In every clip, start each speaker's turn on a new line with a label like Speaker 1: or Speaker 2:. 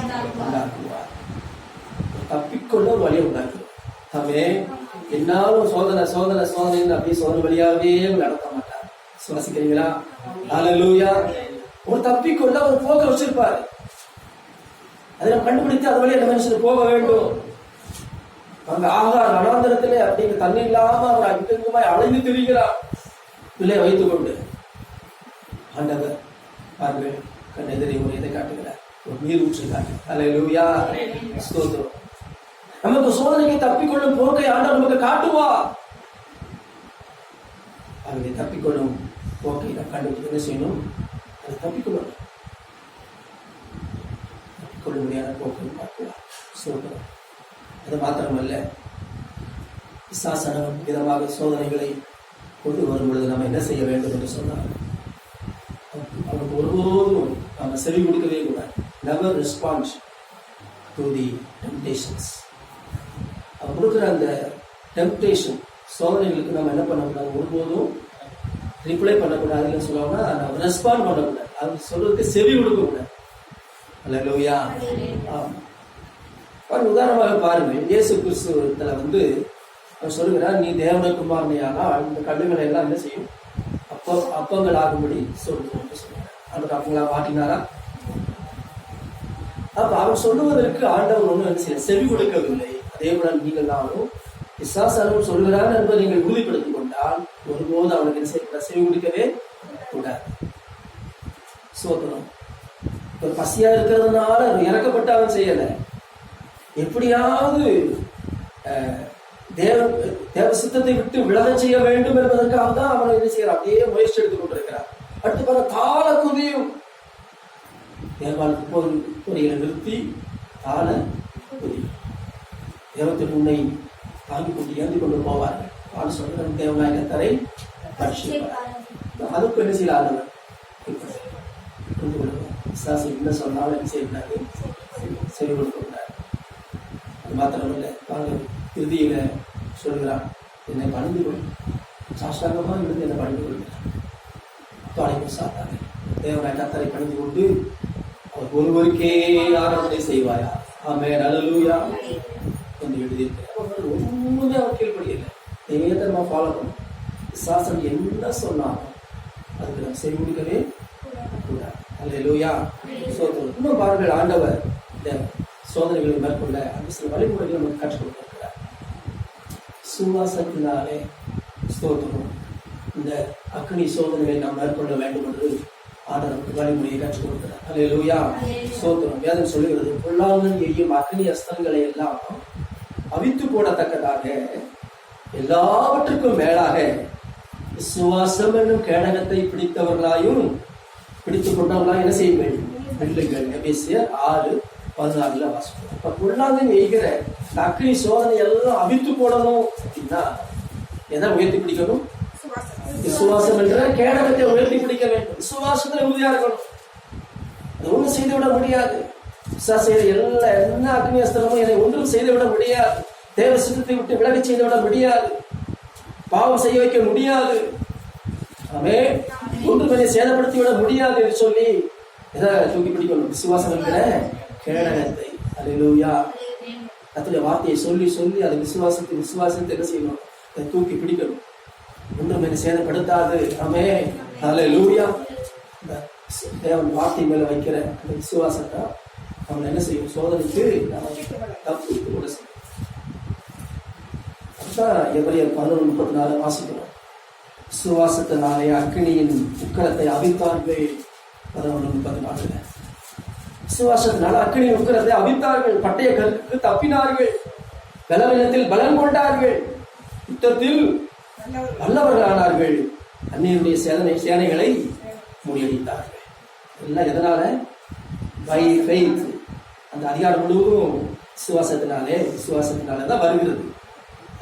Speaker 1: உண்டாக்குவார் தப்பிக்கொள்ள ஒரு வழியை உண்டாக்குவார் தம்மே என்னாலும் சோதனை சோதனை சோதனை அப்படியே சோதனை வழியாவே நடத்த மாட்டார் சுவாசிக்கிறீங்களா அலலூயா ஒரு தப்பிக்கொள்ள ஒரு போக்க வச்சிருப்பாரு அதை கண்டுபிடித்து அது வழியை அந்த மனுஷன் போக வேண்டும் அங்க ஆகா வனாந்தரத்திலே அப்படிங்க தண்ணி இல்லாம அவர் அங்கிங்குமாய் அலைந்து திரிகிறார் பிள்ளை வைத்துக் கொண்டு ஆண்டவர் பாருங்கள் கண்ணெதிரி ஒரு இதை காட்டுகிறார் நீர் ஊற்றுகிறார் அலை நமக்கு சோதனைக்கு தப்பிக்கொள்ளும் போக்கை ஆண்டவர் நமக்கு காட்டுவா அவரை தப்பிக்கொள்ளும் போக்கை நான் கண்டு என்ன செய்யணும் அதை தப்பிக்கொள்ளணும் தப்பிக்கொள்ள முடியாத போக்கை பார்க்கலாம் சோதனை அது மாத்திரமல்ல விசாசனம் விதமாக சோதனைகளை கொண்டு வரும் பொழுது நம்ம என்ன செய்ய வேண்டும் என்று சொன்னார் அவனுக்கு ஒருபோதும் நம்ம செவி கொடுக்கவே never respond to the temptations அவர் கொடுக்குற அந்த டெம்டேஷன் சோதனைகளுக்கு நம்ம என்ன பண்ணக்கூடாது ஒருபோதும் ரிப்ளை பண்ணக்கூடாதுன்னு இல்லைன்னு நம்ம ரெஸ்பாண்ட் பண்ணக்கூடாது அது சொல்கிறதுக்கு செவி கொடுக்கக்கூடாது அல்ல லோயா பாருங்க உதாரணமாக பாருங்கள் இயேசு கிறிஸ்துவத்தில் வந்து அவர் சொல்லுகிறார் நீ தேவனுக்குமாரனையானால் இந்த கல்விகளை எல்லாம் என்ன செய்யும் அப்போ அப்பங்கள் ஆகும்படி சொல்லுவோம் சொல்லுவார் அவர் அப்பங்களா மாட்டினாரா அப்ப அவன் சொல்லுவதற்கு ஆண்டவன் ஒன்றும் செவி கொடுக்கவில்லை அதே போல நீங்கள் நானும் விசாசாரம் சொல்கிறார் என்பதை நீங்கள் உறுதிப்படுத்திக் கொண்டால் ஒருபோது அவனுக்கு செய்ய செவி கொடுக்கவே கூடாது சோதனம் ஒரு பசியா இருக்கிறதுனால இறக்கப்பட்ட அவன் செய்யலை எப்படியாவது தேவ தேவ சித்தத்தை விட்டு விலக செய்ய வேண்டும் என்பதற்காக தான் அவன் என்ன செய்யறான் அப்படியே முயற்சி எடுத்துக் கொண்டிருக்கிறான் அடுத்து பல தாள குதியும் தேர்வால் கோரிகளை நிறுத்தி தாழ கொடி தேவத்தை முன்னை தாங்கி கொண்டு ஏந்தி கொண்டு போவார்கள் நான் சொல்ல நம் தேவநாயகத்தரை அதுக்கு என்ன செய்யல ஆதரவு புரிந்து கொள்ளுங்க விசாசி என்ன சொன்னாலும் என்ன செய்யறாரு செவி கொடுக்கிறார் அது இல்லை வாங்க இறுதியில சொல்கிறான் என்னை பணிந்து கொள் சாஷ்டாங்கமாக இருந்து என்னை பணிந்து கொள்கிறார் தோலை சாத்தாங்க தேவனாய் கத்தரை பணிந்து கொண்டு ஒருவருக்கே ஆராதனை செய்வாயா ஆமே அலலூயா கொஞ்சம் எழுதியிருக்கிறேன் ஒன்றுமே அவர் கீழ்படியல நீங்கள் நம்ம ஃபாலோ பண்ணும் விசுவாசம் என்ன சொன்னாலும் அதுக்கு நம்ம செய்ய முடிக்கவே கூடாது லூயா சோதனை இன்னும் பாருங்கள் ஆண்டவர் இந்த சோதனைகளை மேற்கொள்ள அந்த சில வழிமுறைகளை நமக்கு கற்றுக் கொடுத்திருக்கிறார் சுவாசத்தினாலே சோதனம் இந்த அக்னி சோதனைகளை நாம் மேற்கொள்ள வேண்டும் என்று ஆண்டவர் அக்னி அஸ்தங்களை எல்லாம் அவித்து போடத்தக்கதாக எல்லாவற்றுக்கும் மேலாக விசுவாசம் என்னும் கேடகத்தை பிடித்தவர்களாயும் பிடித்துக் கொண்டவர்களாக என்ன செய்ய வேண்டும் ஆறு அக்னி சோதனை எல்லாம் அவித்து போடணும் அப்படின்னா எதை உயர்த்தி பிடிக்கணும் விசுவாசம் என்ற கேடகத்தை உயர்த்தி பிடிக்க வேண்டும் விசுவாசத்தில் உறுதியா இருக்கணும் அது செய்து விட முடியாது செய்த எல்லா எல்லா அக்னிய ஸ்திரமும் என்னை ஒன்றும் செய்து விட முடியாது தேவ சித்தத்தை விட்டு விலகி செய்து விட முடியாது பாவம் செய்ய வைக்க முடியாது ஆமே ஒன்றும் சேதப்படுத்தி விட முடியாது என்று சொல்லி எதை தூக்கி பிடிக்கணும் விசுவாசம் என்கிற கேடகத்தை அலையிலூயா அத்தனை வார்த்தையை சொல்லி சொல்லி அதை விசுவாசத்தை விசுவாசத்தை என்ன செய்யணும் அதை தூக்கி பிடிக்கணும் ஒன்றும் என்னை சேதப்படுத்தாது ஆமே அதில் லூயா இந்த தேவன் வார்த்தை மேலே வைக்கிற அந்த விசுவாசத்தை அவன் என்ன செய்யும் சோதனைக்கு தப்பு கூட செய்யும் அதுதான் எவரியர் பதினொன்று முப்பத்தி நாலு வாசிக்கிறோம் நாளைய அக்னியின் உக்கரத்தை அவித்தார்கள் பதினொன்று முப்பத்தி நாலு விசுவாசத்தினால அக்னி உக்கரத்தை அவித்தார்கள் பட்டய கருக்கு தப்பினார்கள் பலவீனத்தில் பலன் கொண்டார்கள் யுத்தத்தில் நல்லவர்களானார்கள் அன்னையுடைய சேதனை சேனைகளை முறியடித்தார்கள் எல்லாம் எதனால பை ஃபெய்த் அந்த அதிகாரம் முழுவதும் விசுவாசத்தினாலே விசுவாசத்தினாலே தான் வருகிறது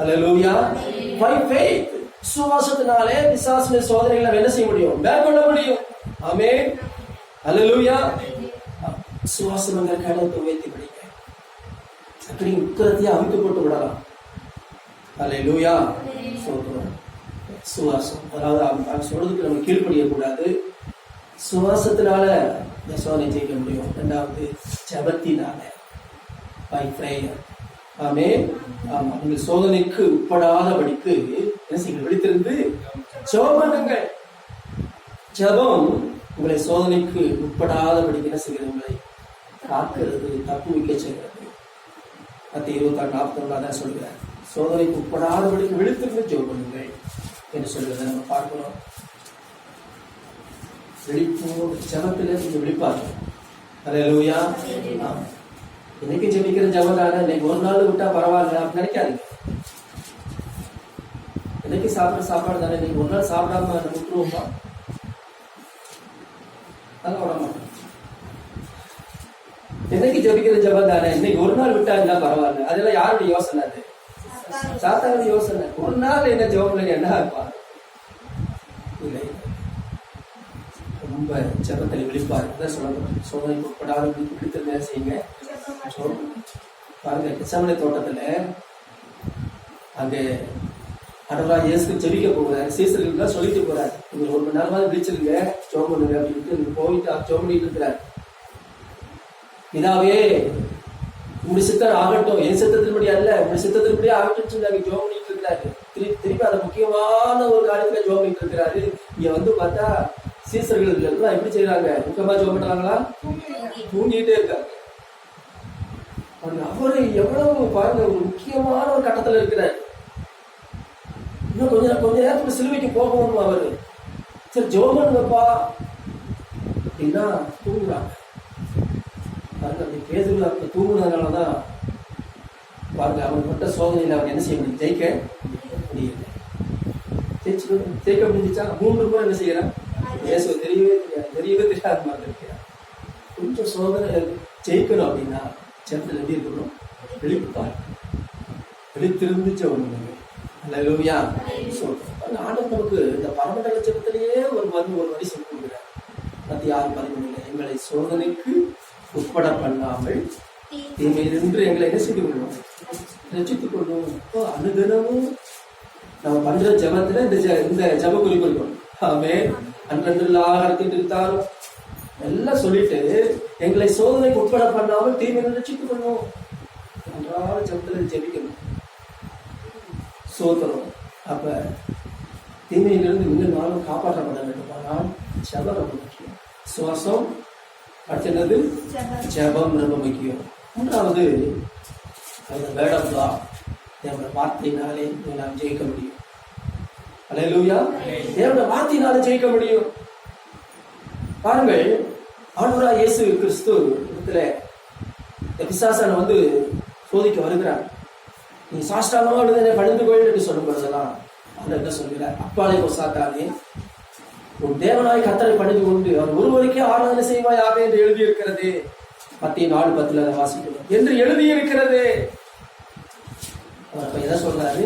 Speaker 1: அலலூயா பை ஃபெய்த் விசுவாசத்தினாலே விசாசன சோதனைகளை என்ன செய்ய முடியும் மேற்கொள்ள முடியும் ஆமே அலலூயா விசுவாசம் எங்கள் கடத்தை உயர்த்தி படிக்க அப்படி உக்கிரத்தையே அமைத்து போட்டு விடலாம் அலை லூயா சோத்துறோம் சுவாசம் அதாவது அவன் சொல்றதுக்கு நம்ம கீழ்ப்படியக்கூடாது சுவாசத்தினால இந்த சோதனை ஜெயிக்க முடியும் ரெண்டாவது ஜபத்தினால பை பிரேயர் ஆமே ஆமா நீங்கள் சோதனைக்கு உட்படாத படித்து நீங்கள் விழித்திருந்து ஜோபனங்கள் ஜபம் உங்களை சோதனைக்கு உட்படாத படிக்கிற செய்கிறது உங்களை காக்கிறது தப்பு வைக்க செய்கிறது பத்து இருபத்தாறு நாற்பத்தி தான் சொல்கிறார் சோதனைக்கு உட்படாதபடிக்கு விழித்திருந்து ஜெபம் பண்ணுங்கள் என்று சொல்வதை நம்ம பார்க்கிறோம் விழிப்போடு ஜபத்தில் விழிப்பாங்க அதே லூயா இன்னைக்கு ஜெபிக்கிற ஜபதான இன்னைக்கு ஒரு நாள் விட்டா பரவாயில்ல அப்படின்னு நினைக்காதீங்க இன்னைக்கு சாப்பிட்ற சாப்பாடு தானே நீங்க ஒரு நாள் சாப்பிடாம விட்டுருவோமா அதெல்லாம் விட மாட்டோம் இன்னைக்கு ஜபிக்கிற ஜபம் தானே இன்னைக்கு ஒரு நாள் விட்டா இருந்தா பரவாயில்ல அதெல்லாம் யாருடைய யோசனை அது சாத்தான யோசனை ஒரு நாள் என்ன ஜோப்ல என்ன இருப்பார் இல்லை ரொம்ப ஜபத்தில் விழிப்பார் தான் சொல்லணும் சோதனைக்கு உட்படாத பிடித்திருந்தா செய்யுங்க பாருங்க கிசமலை தோட்டத்துல அங்கே அடலா இயேசு ஜெபிக்க போகிறார் சீசர்களுக்குலாம் சொல்லிட்டு போறாரு நீங்க ஒரு மணி நேரமாவது விழிச்சிருங்க ஜோம் பண்ணுங்க அப்படின்ட்டு போயிட்டு ஜோம் இருக்கிறார் இதாவே உங்க சித்தர் ஆகட்டும் என் சித்தத்தின்படி அல்ல உங்க சித்தத்தின்படி ஆகட்டும் சொல்லி ஜோம் பண்ணிட்டு இருக்கிறாரு திருப்பி திருப்பி அந்த முக்கியமான ஒரு காலத்துல ஜோம் பண்ணிட்டு இருக்கிறாரு இங்க வந்து பார்த்தா சீசர்கள் எல்லாம் எப்படி செய்யறாங்க முக்கியமா ஜோம் பண்றாங்களா தூங்கிட்டே இருக்காங்க அவரு எவ்வளவு பாருங்க ஒரு முக்கியமான ஒரு கட்டத்துல இருக்கிறார் இன்னும் கொஞ்ச கொஞ்ச நேரத்துல சிலுவைக்கு போகணும் அவரு சரி ஜோம் பண்ணுங்கப்பா அப்படின்னா தூங்குறாங்க அவருக்கு அப்படி பேதுள்ள தூங்குனதுனால தான் பாருங்க அவர் பட்ட சோதனையில் அவர் என்ன செய்ய முடியும் ஜெயிக்க முடியல ஜெயிச்சு ஜெயிக்க முடிஞ்சிச்சா மூன்று முறை என்ன செய்யறான் இயேசு தெரியவே தெரியாது தெரியவே தெரியாத மாதிரி இருக்கிறேன் கொஞ்சம் சோதனை ஜெயிக்கணும் அப்படின்னா சத்தில் எப்படி இருக்கணும் விழிப்பார் விழித்திருந்துச்சு ஒன்று நல்லா சொல்றோம் நமக்கு இந்த பரமண்டல ஜபத்திலேயே ஒரு மருந்து ஒரு வழி சொல்லி கொடுக்குறேன் பத்தி ஆறு பதிமூணு எங்களை சோதனைக்கு உட்பட பண்ணாமல் தீமையிலிருந்து எங்களை என்ன செய்து கொள்ளும் ரசித்துக் கொள்ளும் இப்போ அனுதினமும் நம்ம பண்ற ஜபத்துல இந்த இந்த ஜப குறிக்கொள்வோம் ஆமே அன்றன்றுள்ள ஆகாரத்தில் இருந்தாலும் எல்லாம் சொல்லிட்டு எங்களை சோதனைக்கு உட்பட பண்ணாமல் தீமை ரசித்துக் கொள்ளும் அன்றாட ஜபத்துல ஜபிக்கணும் சோதனம் அப்ப தீமையிலிருந்து இன்னும் நாளும் காப்பாற்றப்பட வேண்டும் ஆனால் ஜப ரொம்ப முக்கியம் சுவாசம் அடுத்து என்னது ஜபம் ரொம்ப முக்கியம் மூன்றாவது அந்த வேர்ட் ஆஃப் லா தேவனுடைய வார்த்தையினாலே நாம் ஜெயிக்க முடியும் அலையலூயா தேவனுடைய பார்த்தினாலே ஜெயிக்க முடியும் பாருங்கள் ஆண்டவரா இயேசு கிறிஸ்து இடத்துல இந்த வந்து சோதிக்க வருகிறார் நீ சாஷ்டாங்கமாக எழுத பணிந்து கோயில் என்று சொல்லும் பொழுதெல்லாம் அவர் என்ன சொல்கிறார் அப்பாலே சாத்தாதே உன் தேவனாய் கத்தனை பணிந்து கொண்டு அவர் ஒருவருக்கே ஆராதனை செய்வாயாக என்று எழுதியிருக்கிறது மத்திய நாலு பத்துல அதை வாசிக்கணும் என்று எழுதியிருக்கிறது அவர் அப்ப எதை சொல்றாரு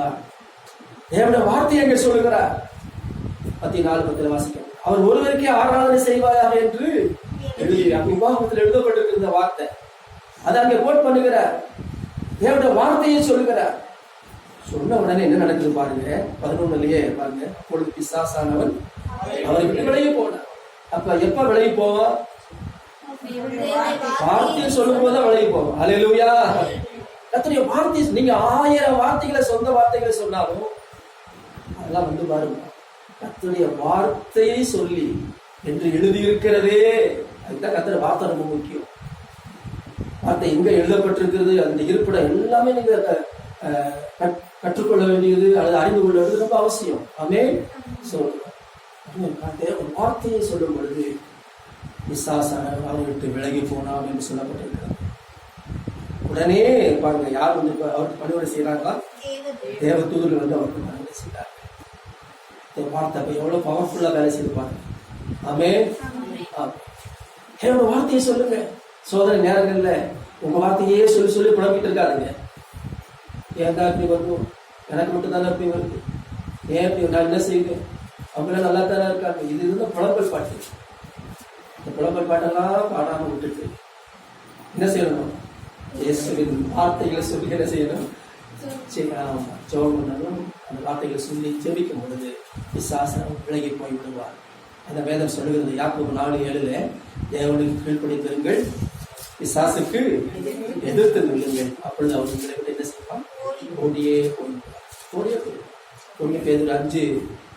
Speaker 1: தான் தேவனுடைய வார்த்தை எங்க சொல்லுகிறார் மத்திய நாலு பத்துல வாசிக்கணும் அவர் ஒருவருக்கே ஆராதனை செய்வாயாக என்று எழுதி விவாகத்தில் எழுதப்பட்டிருக்கிற வார்த்தை அதை அங்கே கோட் பண்ணுகிறார் தேவனுடைய வார்த்தையை சொல்லுகிறார் சொன்ன உடனே என்ன நடக்குது பாருங்க பதினொன்னுலயே பாருங்க பொழுது பிசாசானவன் அவரை விட்டு விலகி போனான் அப்ப எப்ப விலகி போவான் வார்த்தையை சொல்லும் போது விலகி போவோம் அலையிலுயா எத்தனையோ வார்த்தை நீங்க ஆயிரம் வார்த்தைகளை சொந்த வார்த்தைகளை சொன்னாலும் அதெல்லாம் வந்து பாருங்க கத்துடைய வார்த்தையை சொல்லி என்று எழுதியிருக்கிறதே அதுதான் கத்துற வார்த்தை ரொம்ப முக்கியம் வார்த்தை எங்க எழுதப்பட்டிருக்கிறது அந்த இருப்பிடம் எல்லாமே நீங்க கற்றுக்கொள்ள வேண்டியது அல்லது அறிந்து கொள்ள வேண்டியது ரொம்ப அவசியம் அமே ஸோ வார்த்தையை சொல்லும் பொழுது விசாசன அவர்கிட்ட விலகி போனான் என்று சொல்லப்பட்டிருக்கிறார் உடனே பாருங்க யார் வந்து அவருக்கு பணிவிடை செய்யறாங்களா தூதர்கள் வந்து அவருக்கு பணிவுரை செய்யறாங்க இந்த அப்ப எவ்வளவு பவர்ஃபுல்லா வேலை செய்து பாருங்க ஆமே என்னோட வார்த்தையை சொல்லுங்க சோதனை நேரங்கள்ல உங்க வார்த்தையே சொல்லி சொல்லி புலம்பிட்டு இருக்காதுங்க ஏன்டா இப்படி வருவோம் எனக்கு மட்டும் தானே அப்படி வருது ஏன் இப்படி நான் என்ன செய்வேன் அவங்களாம் நல்லா தானே இருக்காங்க இது இருந்தால் புலம்பல் பாட்டு இந்த புலம்பல் பாட்டெல்லாம் பாடாமல் விட்டுட்டு என்ன செய்யணும் இயேசுவின் வார்த்தைகளை சொல்லி என்ன செய்யணும் ஜெபம் பண்ணணும் அந்த வார்த்தைகளை சொல்லி ஜெபிக்கும் பொழுது விசாசனம் விலகி போய் விடுவார் அந்த வேதம் சொல்லுகிறது யாக்கோபு நாலு ஏழுல தேவனுக்கு கீழ்ப்படிந்திருங்கள் விசாசுக்கு எதிர்த்து நில்லுங்கள் அப்பொழுது அவர் என்ன ஓடியே போய் ஓடியே போய் பேர் அஞ்சு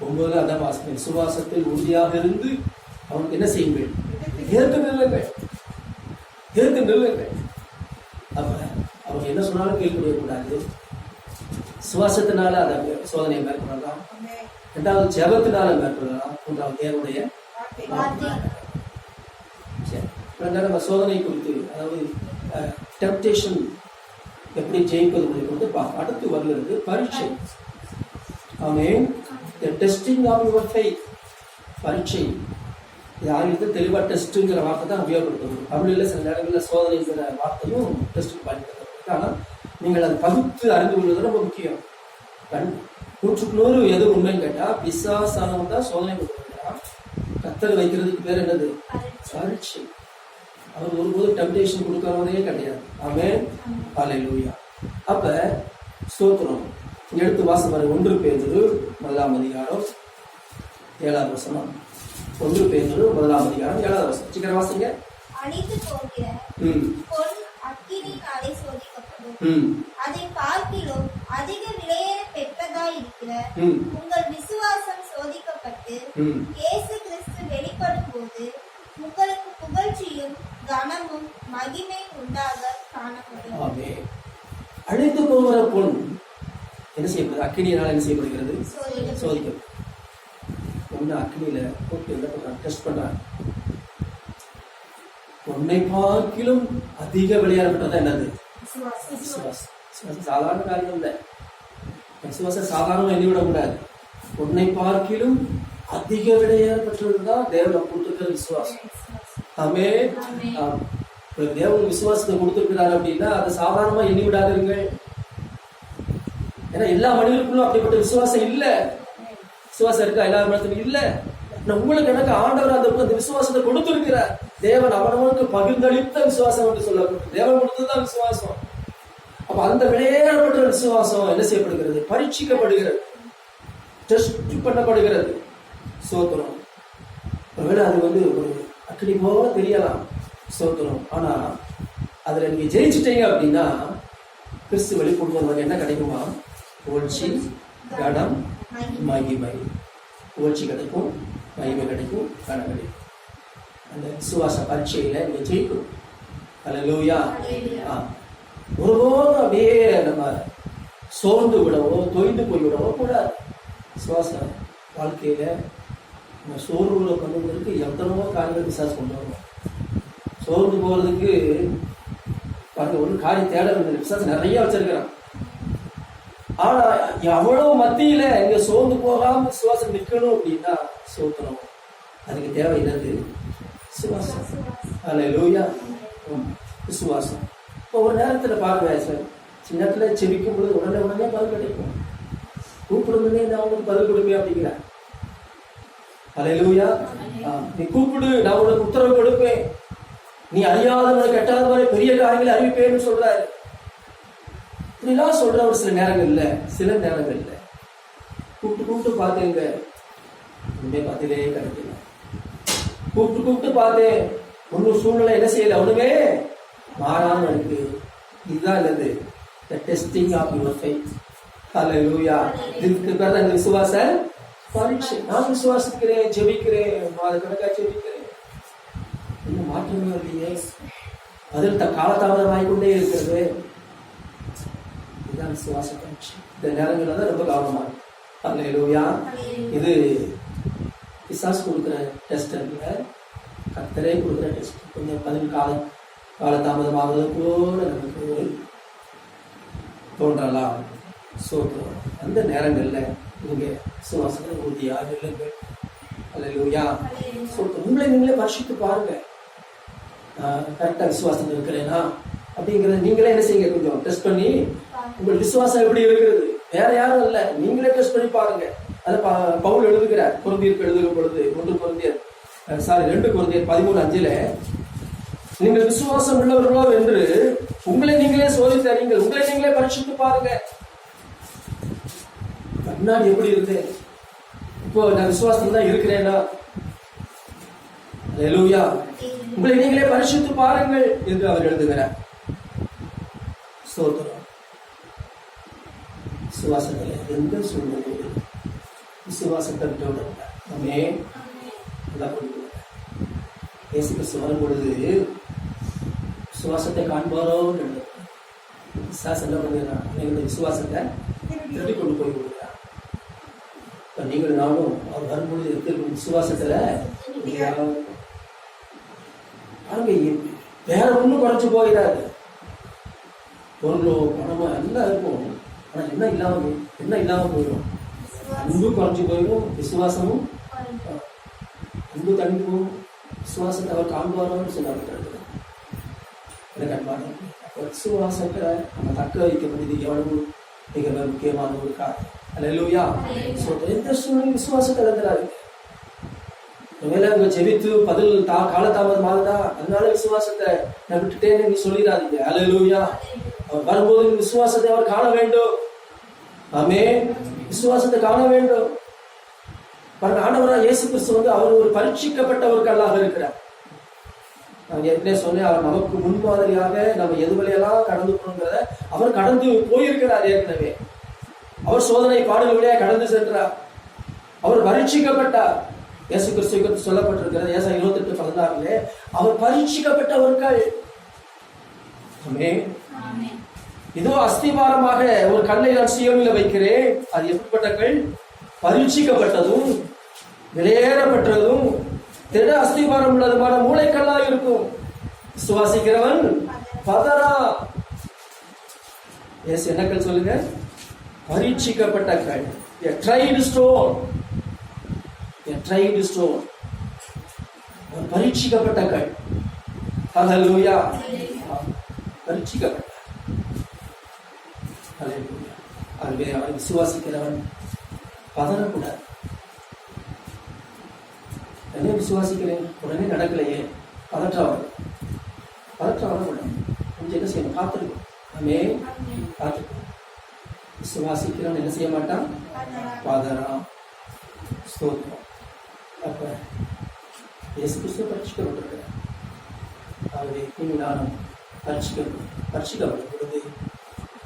Speaker 1: ஒன்பதுல அதான் வாசிப்பேன் சுவாசத்தில் உறுதியாக இருந்து அவனுக்கு என்ன செய்வேன் ஏற்க நில்லுங்கள் ஏற்க நில்லுங்கள் அப்ப அவங்க என்ன சொன்னாலும் கேட்கவே கூடாது சுவாசத்தினால அதை சோதனையை மேற்கொள்ளலாம் ரெண்டாவது ஜபத்தினால மேற்கொள்ளலாம் மூன்றாவது தேவனுடைய நம்ம சோதனை குறித்து அதாவது டெம்டேஷன் எப்படி ஜெயிப்பது குறித்து பார்க்க அடுத்து வரலிருந்து பரீட்சை அவன் டெஸ்டிங் ஆஃப் யுவர் ஃபை பரீட்சை இது ஆங்கிலத்தில் தெளிவாக டெஸ்ட்டுங்கிற வார்த்தை தான் உபயோகப்படுத்தணும் தமிழில் சில நேரங்களில் சோதனைங்கிற வார்த்தையும் டெஸ்ட்டுக்கு பயன்படுத்தப்படுது ஆனால் நீங்கள் அதை பகுத்து அறிந்து கொள்வது ரொம்ப முக்கியம் கண் நூற்றுக்கு நூறு எது உண்மைன்னு கேட்டால் பிசாசானவன் தான் சோதனை கொடுத்துருக்கா கத்தல் வைக்கிறதுக்கு பேர் என்னது பரீட்சை அவர் ஒருபோது டெம்டேஷன் கொடுக்கறவரையே கிடையாது அவன் காலை லூயா அப்போ ஸ்தோத்திரம் எடுத்து வாசம் வாசப்பறை ஒன்று பேர்ந்தது முதலாம் அதிகாரம் ஏழாவது வசனம் ஒன்று பேர்ந்தது முதலாம் அதிகாரம் ஏழாவது வசனம் சீக்கிரம் வாசிங்க
Speaker 2: அழிந்து போகிற பொன் அக்கினினாலே சோதிக்கப்படும் அதை பார்க்கிலும் அதிக விலையேற பெற்றதாய் இருக்கிற உங்கள் விசுவாசம் சோதிக்கப்பட்டு இயேசு கிறிஸ்து வெளிப்படும் போது உங்களுக்கு புகழ்ச்சியும் கனமும் மகிமை உண்டாக
Speaker 1: காணப்படும் அழிந்து போகிற பொன் என்ன செய்யப்படுது என்ன செய்யப்படுகிறது சோதிக்கும் ஒன்று போட்டு என்ன டெஸ்ட் பார்க்கிலும் அதிக விளையாடப்பட்டது என்னது சாதாரண காரியம் இல்லை விசுவாசம் சாதாரணமாக கூடாது உன்னை பார்க்கிலும் அதிக விடையாக பெற்றதுதான் தேவன் கொடுத்துருக்கிற விசுவாசம் ஆமே தேவன் விசுவாசத்தை கொடுத்துருக்கிறார் அப்படின்னா அதை சாதாரணமா எண்ணி விடாதீங்க ஏன்னா எல்லா மனிதர்களுக்கும் அப்படிப்பட்ட விசுவாசம் இல்ல விசுவாசம் இருக்கா எல்லா மனிதர்களுக்கும் இல்ல உங்களுக்கு எனக்கு ஆண்டவர் அந்த அந்த விசுவாசத்தை கொடுத்திருக்கிறார் தேவன் அவனவனுக்கு பகிர்ந்தளித்த விசுவாசம் என்று சொல்லப்படும் தேவன் கொடுத்ததுதான் விசுவாசம் அப்ப அந்த விளையாடப்பட்ட விசுவாசம் என்ன செய்யப்படுகிறது பரீட்சிக்கப்படுகிறது டெஸ்ட் பண்ணப்படுகிறது சோத்திரம் ஒருவேளை அது வந்து ஒரு அக்னி போக தெரியலாம் சோத்திரம் ஆனால் அதில் நீங்கள் ஜெயிச்சுட்டீங்க அப்படின்னா கிறிஸ்து வழி கொண்டு வருவாங்க என்ன கிடைக்குமா ஓழ்ச்சி கடம் மகிமை ஓழ்ச்சி கிடைக்கும் மகிமை கிடைக்கும் கடம் கிடைக்கும் அந்த விசுவாச பரீட்சையில் நீங்கள் ஜெயிக்கும் அல்ல லூயா ஆ ஒருபோதும் அப்படியே நம்ம சோர்ந்து விடவோ தொய்ந்து போய் விடவோ கூடாது சுவாச வாழ்க்கையில் சோர்வுல பண்ணுவதற்கு எத்தனையோ காரியங்கள் விசாஸ் பண்ணுவாங்க சோர்ந்து போகிறதுக்கு பாருங்க ஒன்றும் காரியம் தேட வேண்டிய விசாஸ் நிறைய வச்சிருக்கிறான் ஆனால் எவ்வளோ மத்தியில் இங்கே சோர்ந்து போகாமல் சுவாசம் நிற்கணும் அப்படின்னா சோத்தனம் அதுக்கு தேவை என்னது சுவாசம் அதில் லூயா சுவாசம் இப்போ ஒரு நேரத்தில் பாருங்க சார் சின்னத்தில் செவிக்கும் பொழுது உடனே உடனே பதில் கிடைக்கும் கூப்பிடுமே நான் உங்களுக்கு பதில் கொடுங்க அப்படிங்கிறேன் அலையிலூயா நீ கூப்பிடு நான் உனக்கு உத்தரவு கொடுப்பேன் நீ அறியாத உனக்கு எட்டாவது பெரிய காரியங்களை அறிவிப்பேன்னு சொல்றாரு இப்படிலாம் சொல்ற ஒரு சில நேரங்கள் இல்லை சில நேரங்கள் இல்லை கூப்பிட்டு கூப்பிட்டு பார்த்தேங்க உண்மை பார்த்திலே கிடைக்கல கூப்பிட்டு கூப்பிட்டு பார்த்தேன் ஒன்றும் சூழ்நிலை என்ன செய்யல ஒண்ணுமே மாறாம இருக்கு இதுதான் இல்லது testing of your faith hallelujah இதுக்கு பேர் தான் விசுவாச பரீட்சை நான் விசுவாசிக்கிறேன் ஜெபிக்கிறேன் மாதக்கணக்காக ஜெபிக்கிறேன் இன்னும் மாற்றமே இல்லையே அதில் த ஆகிக்கொண்டே இருக்கிறது இதுதான் விசுவாச பரீட்சை இந்த நேரங்களில் தான் ரொம்ப கவனமாக இருக்கும் அல்லையா இது பிசாஸ் கொடுக்குற டெஸ்ட் இல்லை கத்தரே கொடுக்குற டெஸ்ட் கொஞ்சம் பதில் கால காலதாமதமாகிறது போல நமக்கு தோன்றலாம் ஸோ அந்த நேரங்களில் நீங்க சுவாசனை உறுதியா இல்லைங்க அல்லையா சொல்லிட்டு உங்களை நீங்களே வருஷித்து பாருங்கள் கரெக்டாக விசுவாசம் இருக்கிறேனா அப்படிங்கிறத நீங்களே என்ன செய்யுங்க கொஞ்சம் டெஸ்ட் பண்ணி உங்கள் விசுவாசம் எப்படி இருக்கிறது வேற யாரும் இல்லை நீங்களே டெஸ்ட் பண்ணி பாருங்க அதை பவுல் எழுதுகிறார் குழந்தையருக்கு எழுதுகிற பொழுது ஒன்று குழந்தையர் சாரி ரெண்டு குழந்தையர் பதிமூணு அஞ்சுல நீங்கள் விசுவாசம் உள்ளவர்களோ என்று உங்களை நீங்களே சோதித்தறிங்கள் உங்களை நீங்களே பரிசுத்து பாருங்கள் முன்னாடி எப்படி இருந்தேன் இப்போ நான் விசுவாசத்துல தான் இருக்கிறேனா உங்களை நீங்களே பரிசுத்து பாருங்கள் என்று அவர் எழுதுகிறார் சோதரம் விசுவாசத்தில் எந்த சூழ்நிலையிலும் விசுவாசத்தோட நம்மே வரும் பொழுது விசுவாசத்தை காண்பாரோ விசுவாசம் என்ன பண்ணுறான் விசுவாசத்தை திருடி கொண்டு போய் நீங்களும் நானும் அவர் வரும்பொழுது எடுத்திருக்கும் விசுவாசத்தில் பாருங்க வேற ஒண்ணும் குறைச்சு போயிடாது பொருளோ பணமோ எல்லாம் இருக்கும் ஆனா என்ன இல்லாமல் என்ன இல்லாமல் போயிடும் அன்பும் குறைஞ்சு போயிடும் விசுவாசமும் அன்பு தனிப்பும் விசுவாசத்தை அவர் காண்பாரோன்னு சொல்லப்பட்டிருக்கு எனக்கு அன்பான விசுவாசத்தை நம்ம தக்க வைக்க வேண்டியது எவ்வளவு மிக முக்கியமான ஒரு காரணம் ಅಲ್ಲೆಲ್ಲೂಯಾ ಸೊ விசுவாசத்தை ವಿಶ್ವಾಸ ಕಳೆದರಾಗಿ ஒருவேளை அவங்க ஜெபித்து பதில் தா காலதாமதம் ஆகுதா அதனால விசுவாசத்தை நான் விட்டுட்டேன்னு நீ சொல்லிடாதீங்க அலலூயா அவர் வரும்போது விசுவாசத்தை அவர் காண வேண்டும் ஆமே விசுவாசத்தை காண வேண்டும் பரவ ஆண்டவராக இயேசு கிறிஸ்து வந்து அவர் ஒரு பரீட்சிக்கப்பட்டவர் கல்லாக இருக்கிறார் நான் ஏற்கனவே சொன்னேன் அவர் நமக்கு முன்மாதிரியாக நம்ம எது வழியெல்லாம் கடந்து போகணுங்கிறத அவர் கடந்து போயிருக்கிறார் ஏற்கனவே அவர் சோதனை பாடுகள் வழியாக கடந்து சென்றார் அவர் பரீட்சிக்கப்பட்டார் இயேசு குறித்து சொல்லப்பட்டிருக்கிறது ஏசா இருபத்தி எட்டு பதினாறுலே அவர் பரீட்சிக்கப்பட்டவர்கள் இதோ அஸ்திபாரமாக ஒரு கல்லை நான் சுயமில வைக்கிறேன் அது எப்படிப்பட்ட கல் பரீட்சிக்கப்பட்டதும் வெளியேறப்பட்டதும் திட அஸ்திபாரம் உள்ளதுமான மூளைக்கல்லா இருக்கும் சுவாசிக்கிறவன் பதரா எஸ் என்னக்கள் சொல்லுங்க பரீட்சிக்கப்பட்ட கல் a tried stone a tried stone ஒரு பரீட்சிக்கப்பட்ட கல் ஹலலூயா பரீட்சிக்கப்பட்ட ஹலலூயா அதுவே அவரை விசுவாசிக்கிறவன் பதறக்கூடாது என்ன விசுவாசிக்கிறேன் உடனே நடக்கலையே பதற்றவர் பதற்றவர் உடனே கொஞ்சம் என்ன செய்யணும் காத்திருக்கோம் நம்ம காத்திருக்கோம் சுவாசிக்கிறவன் என்ன செய்ய மாட்டான் பதறான் ஸ்தோத்திரம் அப்போ இயேசு கிறிஸ்துவ பரீட்சிக்கப்பட்டிருக்கிறார் ஆகவே இனி நானும் பரீட்சிக்கப்படும் பரீட்சிக்கப்படும்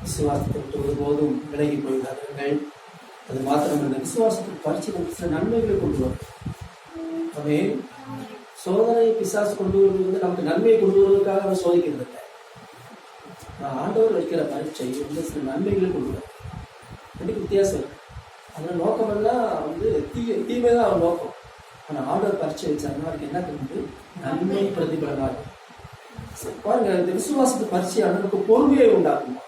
Speaker 1: விசுவாசத்தை விட்டு ஒருபோதும் விலகி போகிறார்கள் அது மாத்திரமல்ல விசுவாசத்தில் பரீட்சிக்கும் சில நன்மைகளை கொண்டு வரும் அவே சோதனை பிசாசு கொண்டு வருவது வந்து நமக்கு நன்மை கொண்டு வருவதற்காக அவர் சோதிக்கிறது ஆண்டவர் வைக்கிற பரீட்சை வந்து சில நன்மைகளை கொண்டு வரும் ரெண்டுக்கு வித்தியாசம் அதனால் நோக்கமெல்லாம் வந்து தீ தீமை தான் அவன் நோக்கம் ஆனால் ஆர்டர் பரிச்சை வச்சாருன்னா அதுக்கு என்ன தெரிஞ்சு நன்மை பிரதிபலனாக பாருங்க இந்த விசுவாசத்து பரிச்சை அண்ணனுக்கு பொறுமையை உண்டாக்குமா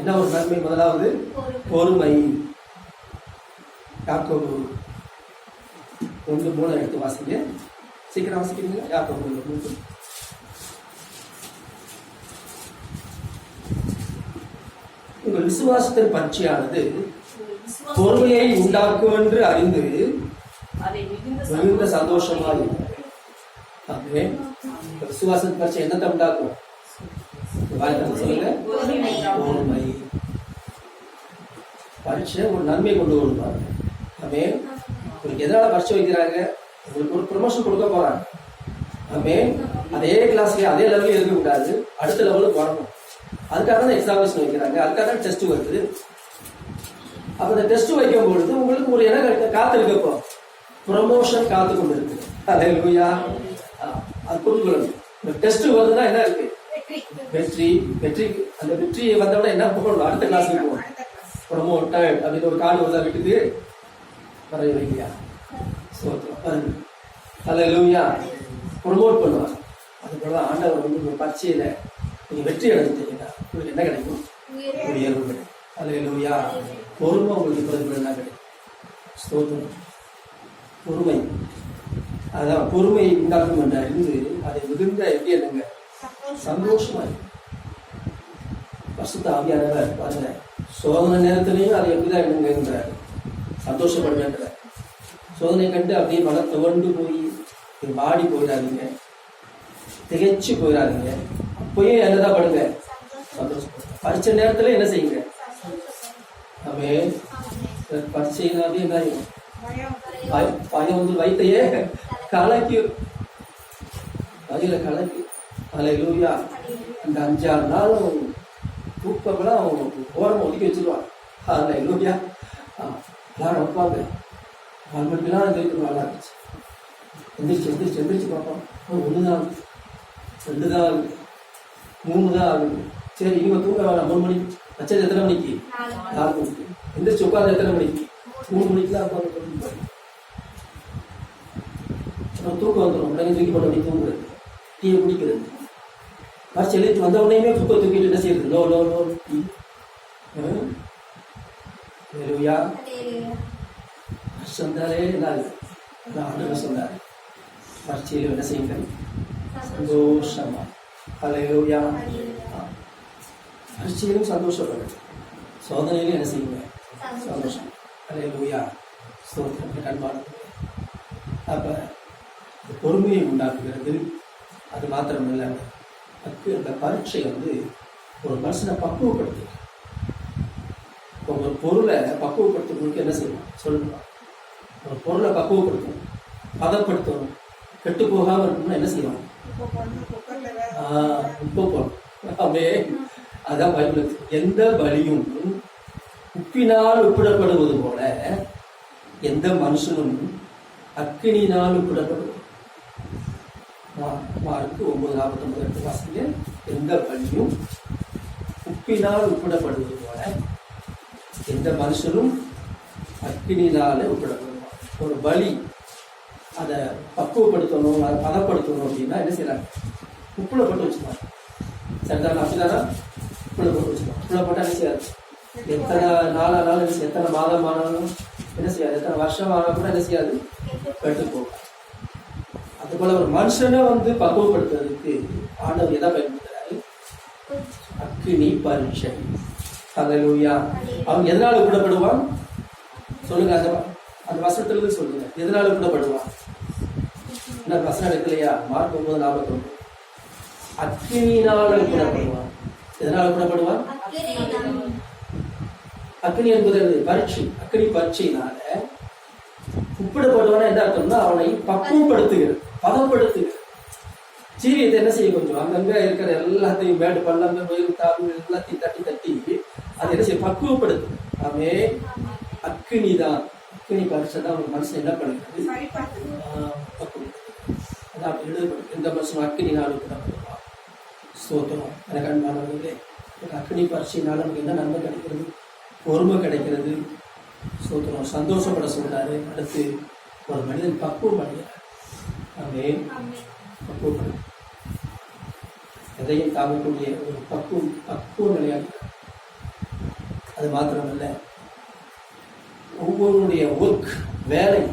Speaker 1: என்ன ஒரு நன்மை முதலாவது பொறுமை யாக்கோ ஒன்று மூணு எடுத்து வாசிங்க சீக்கிரம் வாசிக்கிறீங்களா யாக்கோபு மூணு இப்ப விசுவாசத்தின் பச்சையானது பொறுமையை உண்டாக்கும் என்று அறிந்து மிகுந்த சந்தோஷமா இருக்கும் விசுவாசத்தின் பச்சை என்னத்தை உண்டாக்கும் சொல்லுங்க பொறுமை ஒரு நன்மை கொண்டு வருவாங்க ஆமே உங்களுக்கு எதனால பரீட்சை வைக்கிறாங்க உங்களுக்கு ஒரு ப்ரொமோஷன் கொடுக்க போறாங்க ஆமே அதே கிளாஸ்ல அதே லெவலில் இருக்கக்கூடாது அடுத்த லெவலுக்கு வரணும் அதுக்காக தான் எக்ஸாமினேஷன் வைக்கிறாங்க அதுக்காக தான் டெஸ்ட் வருது அப்ப இந்த டெஸ்ட் வைக்கும் பொழுது உங்களுக்கு ஒரு இடம் இருக்கப்போ ப்ரமோஷன் காத்து கொண்டு இருக்கு அதே அது புரிந்து இந்த டெஸ்ட் வருதுன்னா என்ன இருக்கு வெற்றி வெற்றி அந்த வெற்றி வந்தவன என்ன போகணும் அடுத்த கிளாஸுக்கு போகணும் ப்ரமோட்டட் அப்படின்னு ஒரு கார்டு வந்தா விட்டு வரைய இல்லையா அதை லூயா ப்ரொமோட் பண்ணுவாங்க அதுபோல ஆண்டவர் வந்து ஒரு நீ வெற்றி அடைஞ்சிட்டீங்கன்னா உங்களுக்கு என்ன கிடைக்கும் உயர்வு கிடைக்கும் அல்ல இல்லையா பொறுமை உங்களுக்கு என்ன கிடைக்கும் ஸ்தோத்திரம் பொறுமை அதான் பொறுமை உண்டாகும் என்று அறிந்து அதை மிகுந்த எப்படி என்னங்க சந்தோஷமா வருஷத்து ஆவியானவர் பாருங்க சோதனை நேரத்திலையும் அதை எப்படிதான் என்னங்கிறார் சந்தோஷப்படுவேன்றார் சோதனை கண்டு அப்படியே மன துவண்டு போய் வாடி போயிடாதீங்க திகைச்சு போயிடாதீங்க போய் என்ன தான் பண்ணுங்க படிச்ச நேரத்துல என்ன செய்யுங்க அப்பே படிச்சீங்கன்னாவே என்ன பயம் வந்து வயிற்றையே கலக்கி வயிறு கலக்கி அதில் லூயா அந்த அஞ்சாறு நாள் தூக்கம்லாம் ஓரம் ஒதுக்கி வச்சிருவான் அதில் லூயா எல்லாரும் வைப்பாங்க நாலு மணிக்கெல்லாம் நல்லா இருந்துச்சு எந்திரிச்சு எந்திரிச்சு எந்திரிச்சு பார்ப்போம் ஒன்று தான் ரெண்டு தான் மூணு தான் ஆகுது சரி இவங்க தூங்க வேணாம் மூணு மணிக்கு வச்சது எத்தனை மணிக்கு நாலு மணிக்கு எந்திரிச்சு உட்காந்து எத்தனை மணிக்கு மூணு மணிக்கு தான் உட்காந்து தூக்கம் வந்துடும் உடனே தூக்கி போட்ட மணி தூங்குறது டீயை குடிக்கிறது பரிசு எழுதி வந்த உடனேயுமே தூக்கம் தூக்கிட்டு என்ன செய்யுது லோ லோ லோ டீ ஹலோயா சொன்னாரே எல்லாரும் சொன்னாரு பரிசையில் என்ன செய்யுங்கள் சந்தோஷமா அலையிலும் கிறிஸ்டியிலும் சந்தோஷப்படும் சோதனையிலும் என்ன செய்யுங்க சந்தோஷம் அலையா சோதனை கண்பாடு அப்போ பொறுமையை உண்டாக்குகிறது அது மாத்திரம் இல்லை அதுக்கு அந்த பரீட்சை வந்து ஒரு மனுஷனை பக்குவப்படுத்து ஒரு பொருளை பக்குவப்படுத்துறதுக்கு என்ன செய்யணும் சொல்லணும் ஒரு பொருளை பக்குவப்படுத்தணும் பதப்படுத்தணும் கெட்டு போகாமல் இருக்கணும்னா என்ன செய்யணும் அதான் எந்த பலியும் உப்பினால் ஒப்பிடப்படுவது போல எந்த மனுஷனும் அக்கினினால் ஒப்பிடப்படுவது மார்க்கு ஒன்பது நாற்பத்தொன்பது எட்டு வாசிங்க எந்த பலியும் உப்பினால் ஒப்பிடப்படுவது போல எந்த மனுஷனும் அக்கினினால ஒப்பிடப்படுவான் ஒரு பலி அதை பக்குவப்படுத்தணும் அதை பதப்படுத்தணும் அப்படின்னா என்ன செய்யறாங்க உப்புல போட்டு வச்சுக்கலாம் சாதாரண அப்படின்னா உப்புல போட்டு வச்சுக்கலாம் உப்புல போட்டால் என்ன செய்யாது எத்தனை நாள் எத்தனை மாதம் ஆனாலும் என்ன செய்யாது எத்தனை வருஷம் ஆனாலும் கூட என்ன செய்யாது கட்டு போகும் அது போல ஒரு மனுஷனை வந்து பக்குவப்படுத்துறதுக்கு ஆண்டவர் எதை பயன்படுத்துறாரு அக்னி பரீட்சை அதையா அவன் எதனால விடப்படுவான் சொல்லுங்க அந்த அந்த வசனத்துல இருந்து சொல்லுங்க எதனால விடப்படுவான் என்ன வசனம் வைக்கலையா மார்க் ஒன்பது நாற்பத்தி ஒன்பது அக்னியினால் குணப்படுவான் எதனால் குணப்படுவான் அக்னி என்பது பரீட்சை அக்னி பரீட்சையினால உப்பிடப்படுவான என்ன அர்த்தம்னா அவனை பக்குவப்படுத்துகிறது பதப்படுத்துகிறது சீரியத்தை என்ன செய்ய கொஞ்சம் அங்கங்க இருக்கிற எல்லாத்தையும் மேடு பள்ளம் வயிறு தாபு எல்லாத்தையும் தட்டி தட்டி அதை என்ன செய்ய பக்குவப்படுத்து அவே அக்னி தான் அக்னி பரீட்சை தான் அவங்க மனசு என்ன பண்ணுறது பக்குவம் அதான் எழுதப்படும் எந்த மனுஷன் அக்னி நாளுக்கு தான் சோத்திரம் எனக்கு அன்பானவர்களே எனக்கு அக்னி பரிசினால நமக்கு என்ன நன்மை கிடைக்கிறது பொறுமை கிடைக்கிறது சோத்திரம் சந்தோஷப்பட சொல்கிறாரு அடுத்து ஒரு மனிதன் பக்குவம் பண்ணுகிறார் அங்கே பக்குவம் எதையும் தாங்கக்கூடிய ஒரு பக்குவம் பக்குவம் நிலையாக அது மாத்திரமல்ல ஒவ்வொருடைய ஒர்க் வேலை